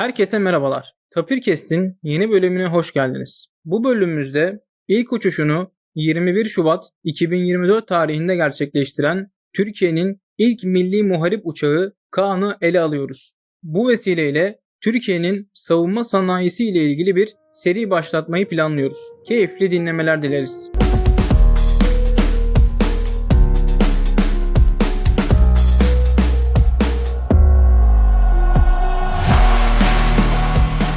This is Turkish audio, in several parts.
Herkese merhabalar. Tapirkest'in yeni bölümüne hoş geldiniz. Bu bölümümüzde ilk uçuşunu 21 Şubat 2024 tarihinde gerçekleştiren Türkiye'nin ilk milli muharip uçağı Kaan'ı ele alıyoruz. Bu vesileyle Türkiye'nin savunma sanayisi ile ilgili bir seri başlatmayı planlıyoruz. Keyifli dinlemeler dileriz.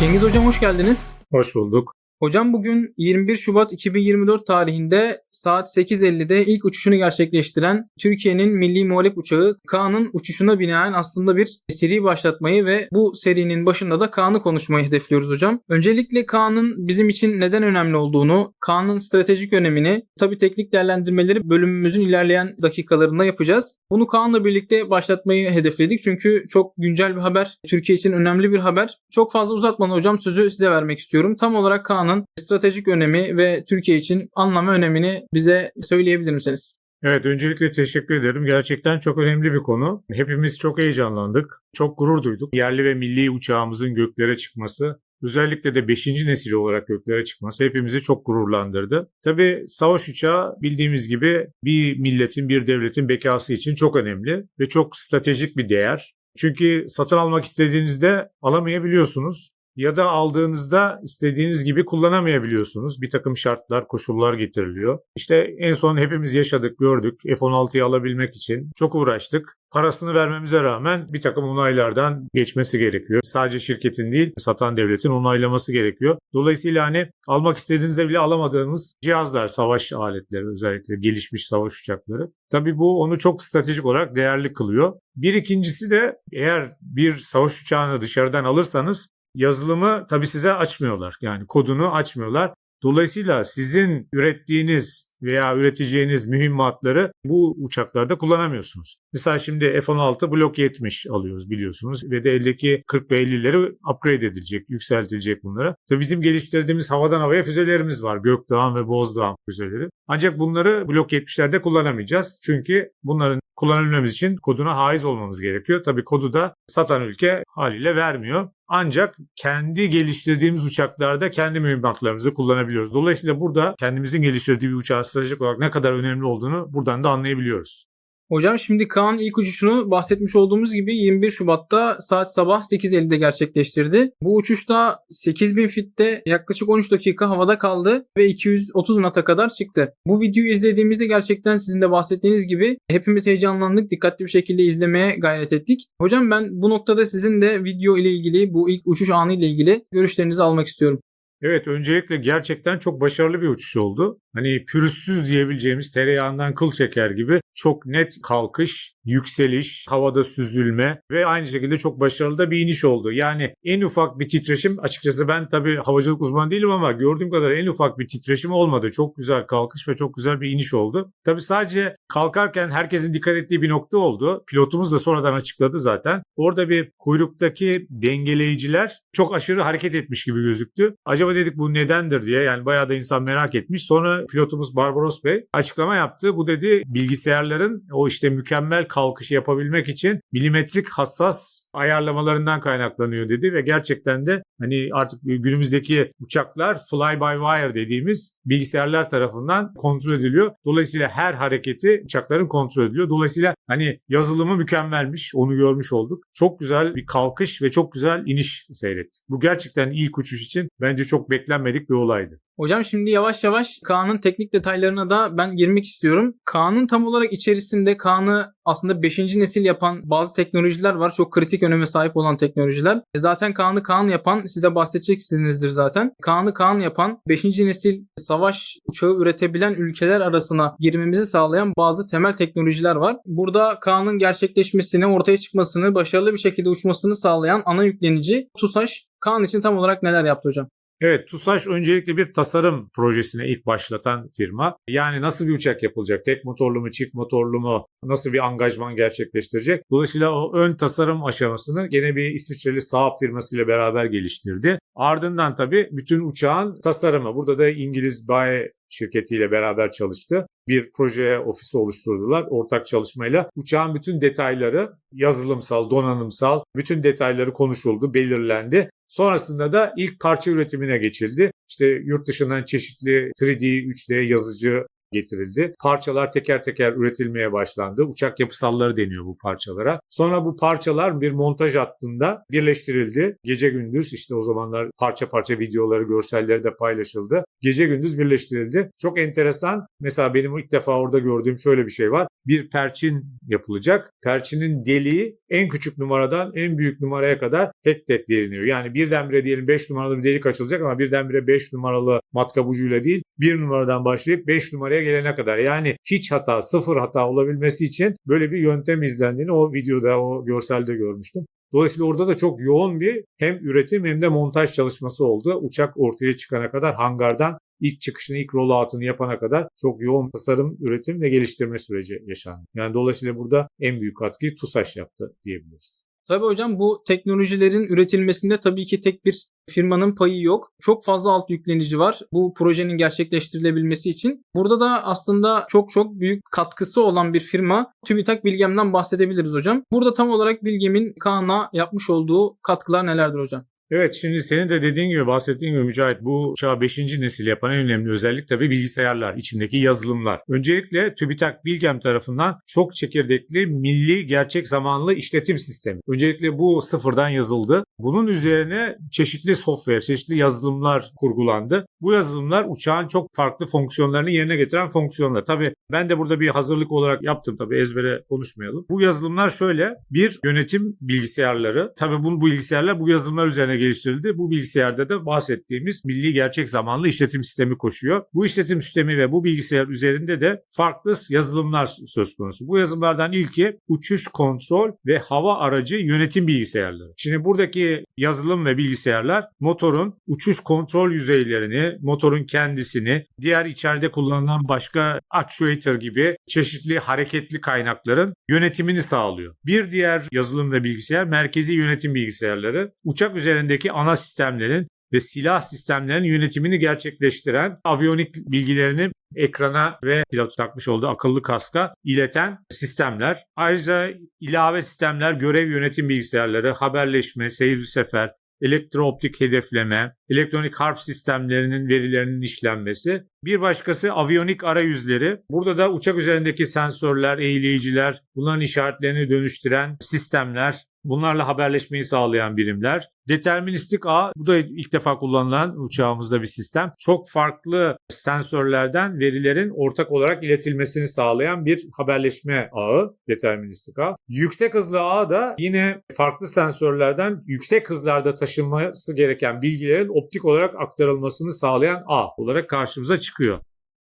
Cengiz Hocam hoş geldiniz. Hoş bulduk. Hocam bugün 21 Şubat 2024 tarihinde saat 8.50'de ilk uçuşunu gerçekleştiren Türkiye'nin milli muharip uçağı Kaan'ın uçuşuna binaen aslında bir seri başlatmayı ve bu serinin başında da Kaan'ı konuşmayı hedefliyoruz hocam. Öncelikle Kaan'ın bizim için neden önemli olduğunu, Kaan'ın stratejik önemini, tabii teknik değerlendirmeleri bölümümüzün ilerleyen dakikalarında yapacağız. Bunu Kaan'la birlikte başlatmayı hedefledik çünkü çok güncel bir haber, Türkiye için önemli bir haber. Çok fazla uzatmadan hocam sözü size vermek istiyorum. Tam olarak Kaan'ın stratejik önemi ve Türkiye için anlamı önemini bize söyleyebilir misiniz? Evet öncelikle teşekkür ederim. Gerçekten çok önemli bir konu. Hepimiz çok heyecanlandık. Çok gurur duyduk. Yerli ve milli uçağımızın göklere çıkması Özellikle de 5. nesil olarak göklere çıkması hepimizi çok gururlandırdı. Tabii savaş uçağı bildiğimiz gibi bir milletin, bir devletin bekası için çok önemli ve çok stratejik bir değer. Çünkü satın almak istediğinizde alamayabiliyorsunuz ya da aldığınızda istediğiniz gibi kullanamayabiliyorsunuz. Bir takım şartlar, koşullar getiriliyor. İşte en son hepimiz yaşadık, gördük. F-16'yı alabilmek için çok uğraştık. Parasını vermemize rağmen bir takım onaylardan geçmesi gerekiyor. Sadece şirketin değil, satan devletin onaylaması gerekiyor. Dolayısıyla hani almak istediğinizde bile alamadığınız cihazlar, savaş aletleri özellikle gelişmiş savaş uçakları. Tabii bu onu çok stratejik olarak değerli kılıyor. Bir ikincisi de eğer bir savaş uçağını dışarıdan alırsanız yazılımı tabii size açmıyorlar. Yani kodunu açmıyorlar. Dolayısıyla sizin ürettiğiniz veya üreteceğiniz mühimmatları bu uçaklarda kullanamıyorsunuz. Mesela şimdi F-16 Block 70 alıyoruz biliyorsunuz ve de eldeki 40 ve 50'leri upgrade edilecek, yükseltilecek bunlara. Tabii bizim geliştirdiğimiz havadan havaya füzelerimiz var. Gökdağ ve Bozdağ füzeleri. Ancak bunları Block 70'lerde kullanamayacağız. Çünkü bunların kullanabilmemiz için koduna haiz olmamız gerekiyor. Tabii kodu da satan ülke haliyle vermiyor. Ancak kendi geliştirdiğimiz uçaklarda kendi mühimmatlarımızı kullanabiliyoruz. Dolayısıyla burada kendimizin geliştirdiği bir uçağın stratejik olarak ne kadar önemli olduğunu buradan da anlayabiliyoruz. Hocam şimdi Kaan ilk uçuşunu bahsetmiş olduğumuz gibi 21 Şubat'ta saat sabah 8.50'de gerçekleştirdi. Bu uçuşta 8000 fitte yaklaşık 13 dakika havada kaldı ve 230 nata kadar çıktı. Bu videoyu izlediğimizde gerçekten sizin de bahsettiğiniz gibi hepimiz heyecanlandık. Dikkatli bir şekilde izlemeye gayret ettik. Hocam ben bu noktada sizin de video ile ilgili bu ilk uçuş anı ile ilgili görüşlerinizi almak istiyorum. Evet öncelikle gerçekten çok başarılı bir uçuş oldu. Hani pürüzsüz diyebileceğimiz tereyağından kıl çeker gibi çok net kalkış, yükseliş, havada süzülme ve aynı şekilde çok başarılı da bir iniş oldu. Yani en ufak bir titreşim açıkçası ben tabii havacılık uzmanı değilim ama gördüğüm kadar en ufak bir titreşim olmadı. Çok güzel kalkış ve çok güzel bir iniş oldu. Tabii sadece kalkarken herkesin dikkat ettiği bir nokta oldu. Pilotumuz da sonradan açıkladı zaten. Orada bir kuyruktaki dengeleyiciler çok aşırı hareket etmiş gibi gözüktü. Acaba dedik bu nedendir diye yani bayağı da insan merak etmiş. Sonra pilotumuz Barbaros Bey açıklama yaptı. Bu dedi bilgisayarların o işte mükemmel kalkışı yapabilmek için milimetrik hassas ayarlamalarından kaynaklanıyor dedi ve gerçekten de hani artık günümüzdeki uçaklar fly by wire dediğimiz bilgisayarlar tarafından kontrol ediliyor. Dolayısıyla her hareketi uçakların kontrol ediliyor. Dolayısıyla hani yazılımı mükemmelmiş. Onu görmüş olduk. Çok güzel bir kalkış ve çok güzel iniş seyrettik. Bu gerçekten ilk uçuş için bence çok beklenmedik bir olaydı. Hocam şimdi yavaş yavaş Kaan'ın teknik detaylarına da ben girmek istiyorum. Kaan'ın tam olarak içerisinde Kaan'ı aslında 5. nesil yapan bazı teknolojiler var. Çok kritik öneme sahip olan teknolojiler. E zaten Kaan'ı Kaan yapan siz de bahsedeceksinizdir zaten. Kaan'ı Kaan yapan 5. nesil savaş uçağı üretebilen ülkeler arasına girmemizi sağlayan bazı temel teknolojiler var. Burada Kaan'ın gerçekleşmesini, ortaya çıkmasını, başarılı bir şekilde uçmasını sağlayan ana yüklenici TUSAŞ Kaan için tam olarak neler yaptı hocam? Evet, TUSAŞ öncelikle bir tasarım projesine ilk başlatan firma. Yani nasıl bir uçak yapılacak? Tek motorlu mu, çift motorlu mu? Nasıl bir angajman gerçekleştirecek? Dolayısıyla o ön tasarım aşamasını gene bir İsviçreli Saab firmasıyla beraber geliştirdi. Ardından tabii bütün uçağın tasarımı. Burada da İngiliz BAE şirketiyle beraber çalıştı. Bir proje ofisi oluşturdular ortak çalışmayla. Uçağın bütün detayları yazılımsal, donanımsal bütün detayları konuşuldu, belirlendi. Sonrasında da ilk parça üretimine geçildi. İşte yurt dışından çeşitli 3D, 3D yazıcı getirildi. Parçalar teker teker üretilmeye başlandı. Uçak yapısalları deniyor bu parçalara. Sonra bu parçalar bir montaj hattında birleştirildi. Gece gündüz işte o zamanlar parça parça videoları, görselleri de paylaşıldı. Gece gündüz birleştirildi. Çok enteresan. Mesela benim ilk defa orada gördüğüm şöyle bir şey var. Bir perçin yapılacak. Perçinin deliği en küçük numaradan en büyük numaraya kadar tek tek deliniyor. Yani birdenbire diyelim 5 numaralı bir delik açılacak ama birdenbire 5 numaralı matkap ucuyla değil 1 numaradan başlayıp 5 numaraya gelene kadar. Yani hiç hata, sıfır hata olabilmesi için böyle bir yöntem izlendiğini o videoda, o görselde görmüştüm. Dolayısıyla orada da çok yoğun bir hem üretim hem de montaj çalışması oldu. Uçak ortaya çıkana kadar hangardan ilk çıkışını, ilk rollout'unu yapana kadar çok yoğun tasarım, üretim ve geliştirme süreci yaşandı. Yani dolayısıyla burada en büyük katkıyı TUSAŞ yaptı diyebiliriz. Tabii hocam bu teknolojilerin üretilmesinde tabii ki tek bir firmanın payı yok. Çok fazla alt yüklenici var bu projenin gerçekleştirilebilmesi için. Burada da aslında çok çok büyük katkısı olan bir firma TÜBİTAK Bilgem'den bahsedebiliriz hocam. Burada tam olarak Bilgem'in Kaan'a yapmış olduğu katkılar nelerdir hocam? Evet şimdi senin de dediğin gibi bahsettiğin gibi Mücahit bu uçağı 5. nesil yapan en önemli özellik tabii bilgisayarlar, içindeki yazılımlar. Öncelikle TÜBİTAK Bilgem tarafından çok çekirdekli milli gerçek zamanlı işletim sistemi. Öncelikle bu sıfırdan yazıldı. Bunun üzerine çeşitli software, çeşitli yazılımlar kurgulandı. Bu yazılımlar uçağın çok farklı fonksiyonlarını yerine getiren fonksiyonlar. Tabii ben de burada bir hazırlık olarak yaptım tabii ezbere konuşmayalım. Bu yazılımlar şöyle bir yönetim bilgisayarları. Tabii bu bilgisayarlar bu yazılımlar üzerine geliştirildi. Bu bilgisayarda da bahsettiğimiz milli gerçek zamanlı işletim sistemi koşuyor. Bu işletim sistemi ve bu bilgisayar üzerinde de farklı yazılımlar söz konusu. Bu yazılımlardan ilki uçuş kontrol ve hava aracı yönetim bilgisayarları. Şimdi buradaki yazılım ve bilgisayarlar motorun uçuş kontrol yüzeylerini, motorun kendisini, diğer içeride kullanılan başka actuator gibi çeşitli hareketli kaynakların yönetimini sağlıyor. Bir diğer yazılım ve bilgisayar merkezi yönetim bilgisayarları. Uçak üzerindeki ana sistemlerin ve silah sistemlerinin yönetimini gerçekleştiren aviyonik bilgilerini ekrana ve pilot takmış olduğu akıllı kaska ileten sistemler. Ayrıca ilave sistemler görev yönetim bilgisayarları, haberleşme, seyir sefer, elektrooptik hedefleme, elektronik harp sistemlerinin verilerinin işlenmesi. Bir başkası aviyonik arayüzleri. Burada da uçak üzerindeki sensörler, eğleyiciler, bunların işaretlerini dönüştüren sistemler, bunlarla haberleşmeyi sağlayan birimler. Deterministik ağ, bu da ilk defa kullanılan uçağımızda bir sistem. Çok farklı sensörlerden verilerin ortak olarak iletilmesini sağlayan bir haberleşme ağı, deterministik ağ. Yüksek hızlı ağ da yine farklı sensörlerden yüksek hızlarda taşınması gereken bilgilerin optik olarak aktarılmasını sağlayan ağ olarak karşımıza çıkıyor.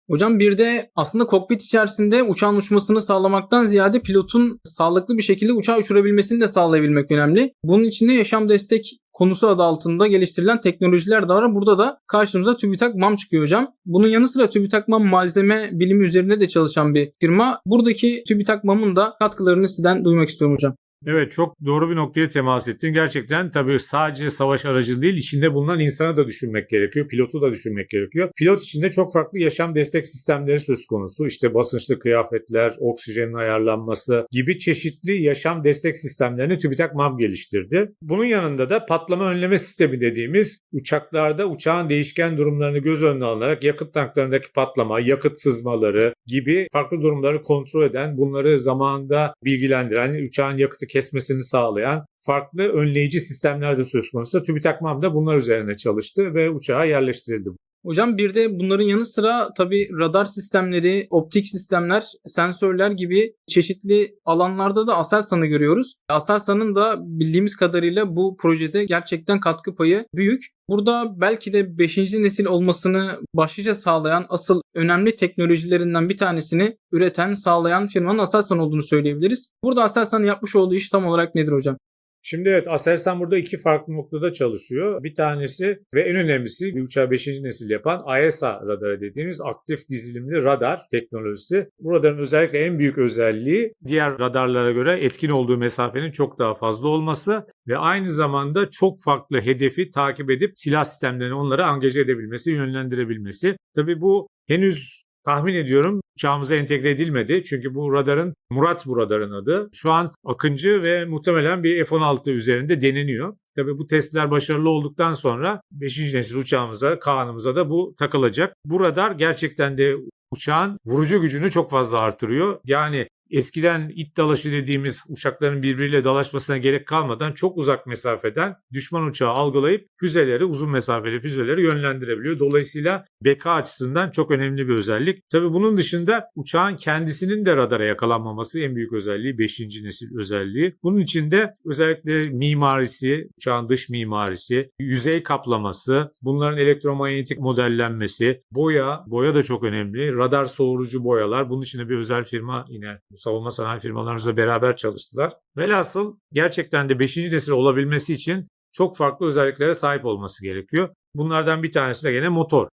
Hocam bir de aslında kokpit içerisinde uçağın uçmasını sağlamaktan ziyade pilotun sağlıklı bir şekilde uçağı uçurabilmesini de sağlayabilmek önemli. Bunun için de yaşam destek konusu adı altında geliştirilen teknolojiler de var. Burada da karşımıza TÜBİTAK MAM çıkıyor hocam. Bunun yanı sıra TÜBİTAK MAM malzeme bilimi üzerinde de çalışan bir firma. Buradaki TÜBİTAK MAM'ın da katkılarını sizden duymak istiyorum hocam. Evet çok doğru bir noktaya temas ettin. Gerçekten tabii sadece savaş aracı değil içinde bulunan insanı da düşünmek gerekiyor. Pilotu da düşünmek gerekiyor. Pilot içinde çok farklı yaşam destek sistemleri söz konusu. İşte basınçlı kıyafetler, oksijenin ayarlanması gibi çeşitli yaşam destek sistemlerini TÜBİTAK MAM geliştirdi. Bunun yanında da patlama önleme sistemi dediğimiz uçaklarda uçağın değişken durumlarını göz önüne alınarak yakıt tanklarındaki patlama, yakıt sızmaları gibi farklı durumları kontrol eden, bunları zamanında bilgilendiren, uçağın yakıtı kesmesini sağlayan farklı önleyici sistemler de söz konusu. TÜBİTAK MAM da bunlar üzerine çalıştı ve uçağa yerleştirildi. Hocam bir de bunların yanı sıra tabi radar sistemleri, optik sistemler, sensörler gibi çeşitli alanlarda da Aselsan'ı görüyoruz. Aselsan'ın da bildiğimiz kadarıyla bu projede gerçekten katkı payı büyük. Burada belki de 5. nesil olmasını başlıca sağlayan asıl önemli teknolojilerinden bir tanesini üreten, sağlayan firmanın Aselsan olduğunu söyleyebiliriz. Burada Aselsan'ın yapmış olduğu iş tam olarak nedir hocam? Şimdi evet Aselsan burada iki farklı noktada çalışıyor. Bir tanesi ve en önemlisi bir uçağı 5. nesil yapan AESA radarı dediğimiz aktif dizilimli radar teknolojisi. Bu radarın özellikle en büyük özelliği diğer radarlara göre etkin olduğu mesafenin çok daha fazla olması ve aynı zamanda çok farklı hedefi takip edip silah sistemlerini onlara angaje edebilmesi, yönlendirebilmesi. Tabii bu henüz tahmin ediyorum uçağımıza entegre edilmedi. Çünkü bu radarın Murat bu radarın adı. Şu an Akıncı ve muhtemelen bir F-16 üzerinde deneniyor. Tabii bu testler başarılı olduktan sonra 5. nesil uçağımıza, Kaan'ımıza da bu takılacak. Bu radar gerçekten de uçağın vurucu gücünü çok fazla artırıyor. Yani eskiden it dalaşı dediğimiz uçakların birbiriyle dalaşmasına gerek kalmadan çok uzak mesafeden düşman uçağı algılayıp füzeleri, uzun mesafeli füzeleri yönlendirebiliyor. Dolayısıyla beka açısından çok önemli bir özellik. Tabii bunun dışında uçağın kendisinin de radara yakalanmaması en büyük özelliği, 5. nesil özelliği. Bunun için de özellikle mimarisi, uçağın dış mimarisi, yüzey kaplaması, bunların elektromanyetik modellenmesi, boya, boya da çok önemli. Radar soğurucu boyalar. Bunun için de bir özel firma yine savunma sanayi firmalarımızla beraber çalıştılar. Velhasıl gerçekten de 5. nesil olabilmesi için çok farklı özelliklere sahip olması gerekiyor. Bunlardan bir tanesi de gene motor.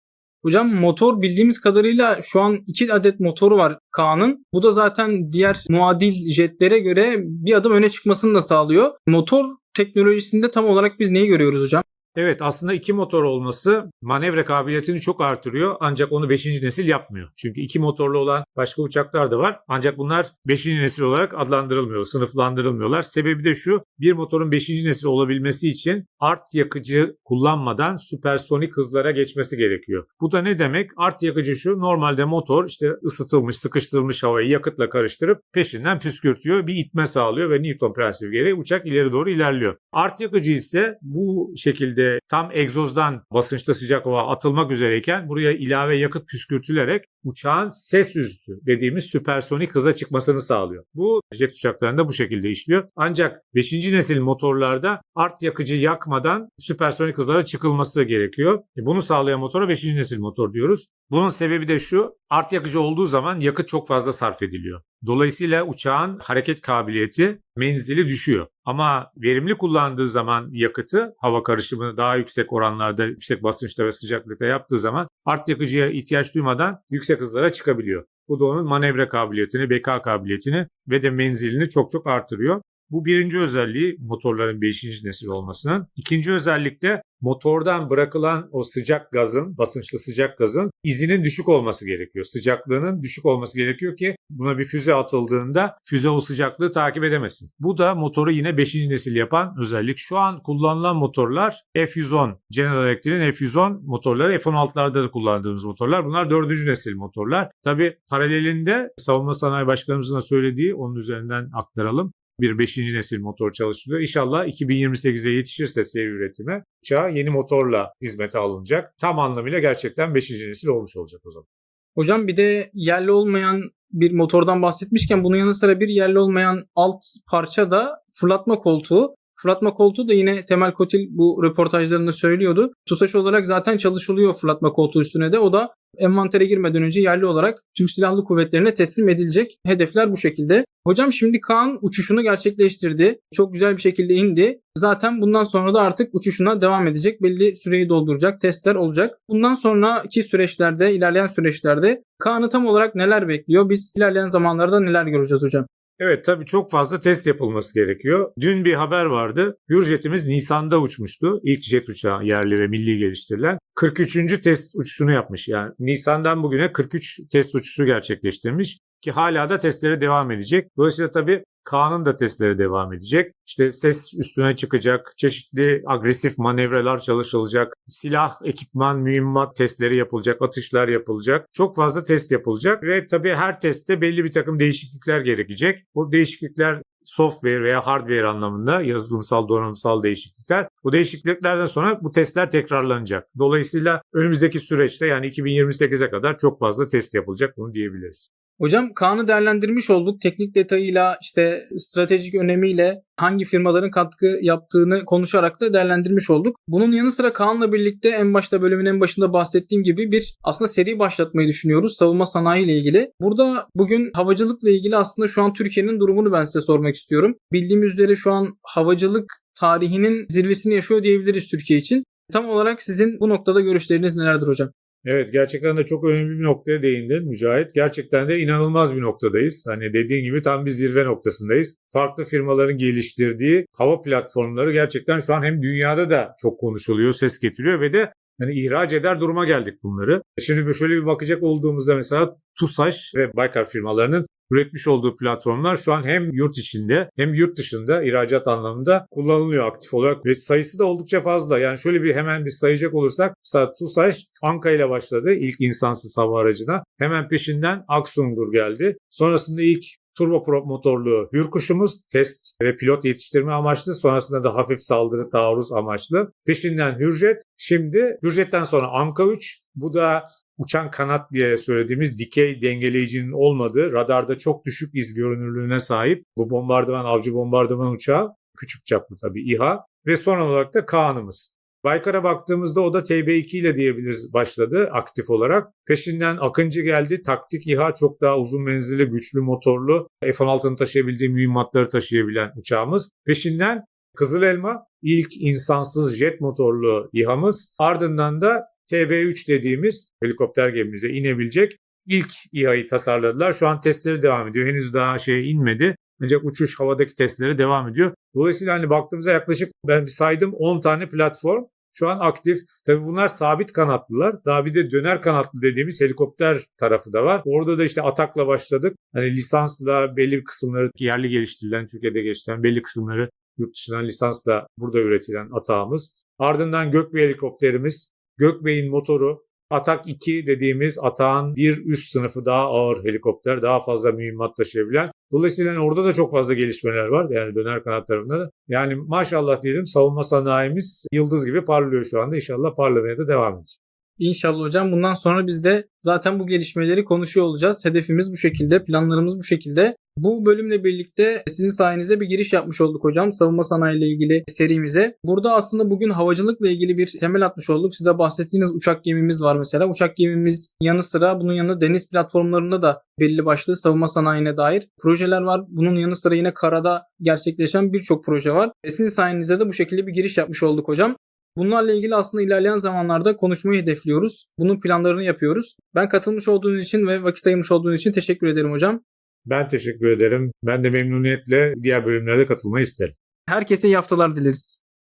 Hocam motor bildiğimiz kadarıyla şu an 2 adet motoru var Kaan'ın. Bu da zaten diğer muadil jetlere göre bir adım öne çıkmasını da sağlıyor. Motor teknolojisinde tam olarak biz neyi görüyoruz hocam? Evet aslında iki motor olması manevra kabiliyetini çok artırıyor ancak onu 5. nesil yapmıyor. Çünkü iki motorlu olan başka uçaklar da var ancak bunlar 5. nesil olarak adlandırılmıyor, sınıflandırılmıyorlar. Sebebi de şu bir motorun 5. nesil olabilmesi için art yakıcı kullanmadan süpersonik hızlara geçmesi gerekiyor. Bu da ne demek? Art yakıcı şu normalde motor işte ısıtılmış, sıkıştırılmış havayı yakıtla karıştırıp peşinden püskürtüyor, bir itme sağlıyor ve Newton prensibi gereği uçak ileri doğru ilerliyor. Art yakıcı ise bu şekilde tam egzozdan basınçta sıcak hava atılmak üzereyken buraya ilave yakıt püskürtülerek uçağın ses üstü dediğimiz süpersonik hıza çıkmasını sağlıyor. Bu jet uçaklarında bu şekilde işliyor. Ancak 5. nesil motorlarda art yakıcı yakmadan süpersonik hızlara çıkılması gerekiyor. E bunu sağlayan motora 5. nesil motor diyoruz. Bunun sebebi de şu, art yakıcı olduğu zaman yakıt çok fazla sarf ediliyor. Dolayısıyla uçağın hareket kabiliyeti, menzili düşüyor. Ama verimli kullandığı zaman yakıtı, hava karışımını daha yüksek oranlarda, yüksek basınçta ve sıcaklıkta yaptığı zaman art yakıcıya ihtiyaç duymadan yüksek hızlara çıkabiliyor. Bu da onun manevra kabiliyetini, beka kabiliyetini ve de menzilini çok çok artırıyor. Bu birinci özelliği motorların 5. nesil olmasının. İkinci özellik de motordan bırakılan o sıcak gazın, basınçlı sıcak gazın izinin düşük olması gerekiyor. Sıcaklığının düşük olması gerekiyor ki buna bir füze atıldığında füze o sıcaklığı takip edemesin. Bu da motoru yine 5. nesil yapan özellik. Şu an kullanılan motorlar F110, General Electric'in F110 motorları, F-16'larda da kullandığımız motorlar. Bunlar 4. nesil motorlar. Tabi paralelinde savunma sanayi başkanımızın da söylediği onun üzerinden aktaralım bir 5. nesil motor çalıştırılıyor. İnşallah 2028'e yetişirse seri üretime uçağa yeni motorla hizmete alınacak. Tam anlamıyla gerçekten 5. nesil olmuş olacak o zaman. Hocam bir de yerli olmayan bir motordan bahsetmişken bunun yanı sıra bir yerli olmayan alt parça da fırlatma koltuğu. Fırlatma koltuğu da yine Temel Kotil bu röportajlarında söylüyordu. TUSAŞ olarak zaten çalışılıyor fırlatma koltuğu üstüne de. O da envantere girmeden önce yerli olarak Türk Silahlı Kuvvetleri'ne teslim edilecek. Hedefler bu şekilde. Hocam şimdi Kaan uçuşunu gerçekleştirdi. Çok güzel bir şekilde indi. Zaten bundan sonra da artık uçuşuna devam edecek. Belli süreyi dolduracak. Testler olacak. Bundan sonraki süreçlerde, ilerleyen süreçlerde Kaan'ı tam olarak neler bekliyor? Biz ilerleyen zamanlarda neler göreceğiz hocam? Evet tabii çok fazla test yapılması gerekiyor. Dün bir haber vardı. Hürjet'imiz Nisan'da uçmuştu. İlk jet uçağı yerli ve milli geliştirilen. 43. test uçuşunu yapmış. Yani Nisan'dan bugüne 43 test uçuşu gerçekleştirmiş ki hala da testlere devam edecek. Dolayısıyla tabii Kaan'ın da testleri devam edecek. İşte ses üstüne çıkacak, çeşitli agresif manevralar çalışılacak, silah, ekipman, mühimmat testleri yapılacak, atışlar yapılacak. Çok fazla test yapılacak ve tabii her testte belli bir takım değişiklikler gerekecek. Bu değişiklikler software veya hardware anlamında yazılımsal, donanımsal değişiklikler. Bu değişikliklerden sonra bu testler tekrarlanacak. Dolayısıyla önümüzdeki süreçte yani 2028'e kadar çok fazla test yapılacak bunu diyebiliriz. Hocam Kaan'ı değerlendirmiş olduk. Teknik detayıyla işte stratejik önemiyle hangi firmaların katkı yaptığını konuşarak da değerlendirmiş olduk. Bunun yanı sıra Kaan'la birlikte en başta bölümün en başında bahsettiğim gibi bir aslında seri başlatmayı düşünüyoruz savunma sanayi ile ilgili. Burada bugün havacılıkla ilgili aslında şu an Türkiye'nin durumunu ben size sormak istiyorum. Bildiğimiz üzere şu an havacılık tarihinin zirvesini yaşıyor diyebiliriz Türkiye için. Tam olarak sizin bu noktada görüşleriniz nelerdir hocam? Evet gerçekten de çok önemli bir noktaya değindin Mücahit. Gerçekten de inanılmaz bir noktadayız. Hani dediğin gibi tam bir zirve noktasındayız. Farklı firmaların geliştirdiği hava platformları gerçekten şu an hem dünyada da çok konuşuluyor, ses getiriyor ve de hani ihraç eder duruma geldik bunları. Şimdi şöyle bir bakacak olduğumuzda mesela TUSAŞ ve Baykar firmalarının üretmiş olduğu platformlar şu an hem yurt içinde hem yurt dışında ihracat anlamında kullanılıyor aktif olarak ve sayısı da oldukça fazla. Yani şöyle bir hemen bir sayacak olursak mesela TUSAŞ Anka ile başladı ilk insansız hava aracına. Hemen peşinden Aksungur geldi. Sonrasında ilk turboprop motorlu Hürkuş'umuz test ve pilot yetiştirme amaçlı. Sonrasında da hafif saldırı taarruz amaçlı. Peşinden Hürjet. Şimdi Hürjet'ten sonra Anka 3. Bu da uçan kanat diye söylediğimiz dikey dengeleyicinin olmadığı radarda çok düşük iz görünürlüğüne sahip bu bombardıman avcı bombardıman uçağı küçük çaplı tabii İHA ve son olarak da Kaan'ımız. Baykar'a baktığımızda o da TB2 ile diyebiliriz başladı aktif olarak. Peşinden Akıncı geldi. Taktik İHA çok daha uzun menzilli, güçlü motorlu, F-16'nın taşıyabildiği mühimmatları taşıyabilen uçağımız. Peşinden Kızıl Elma ilk insansız jet motorlu İHA'mız. Ardından da TB3 dediğimiz helikopter gemimize inebilecek ilk İHA'yı tasarladılar. Şu an testleri devam ediyor. Henüz daha şeye inmedi. Ancak uçuş havadaki testleri devam ediyor. Dolayısıyla hani baktığımızda yaklaşık ben bir saydım 10 tane platform şu an aktif. Tabii bunlar sabit kanatlılar. Daha bir de döner kanatlı dediğimiz helikopter tarafı da var. Orada da işte atakla başladık. Hani lisansla belli kısımları yerli geliştirilen, Türkiye'de geliştirilen belli kısımları yurt dışından lisansla burada üretilen atağımız. Ardından Gökbey helikopterimiz, Gökbey'in motoru, Atak 2 dediğimiz atağın bir üst sınıfı daha ağır helikopter, daha fazla mühimmat taşıyabilen. Dolayısıyla orada da çok fazla gelişmeler var. Yani döner kanatlarında da. Yani maşallah diyelim savunma sanayimiz yıldız gibi parlıyor şu anda. İnşallah parlamaya da devam edecek. İnşallah hocam bundan sonra biz de zaten bu gelişmeleri konuşuyor olacağız. Hedefimiz bu şekilde, planlarımız bu şekilde. Bu bölümle birlikte sizin sayenizde bir giriş yapmış olduk hocam savunma sanayi ile ilgili serimize. Burada aslında bugün havacılıkla ilgili bir temel atmış olduk. Size bahsettiğiniz uçak gemimiz var mesela. Uçak gemimiz yanı sıra bunun yanında deniz platformlarında da belli başlı savunma sanayine dair projeler var. Bunun yanı sıra yine karada gerçekleşen birçok proje var. E sizin sayenizde de bu şekilde bir giriş yapmış olduk hocam. Bunlarla ilgili aslında ilerleyen zamanlarda konuşmayı hedefliyoruz. Bunun planlarını yapıyoruz. Ben katılmış olduğunuz için ve vakit ayırmış olduğunuz için teşekkür ederim hocam. Ben teşekkür ederim. Ben de memnuniyetle diğer bölümlere de katılmayı isterim. Herkese iyi haftalar dileriz.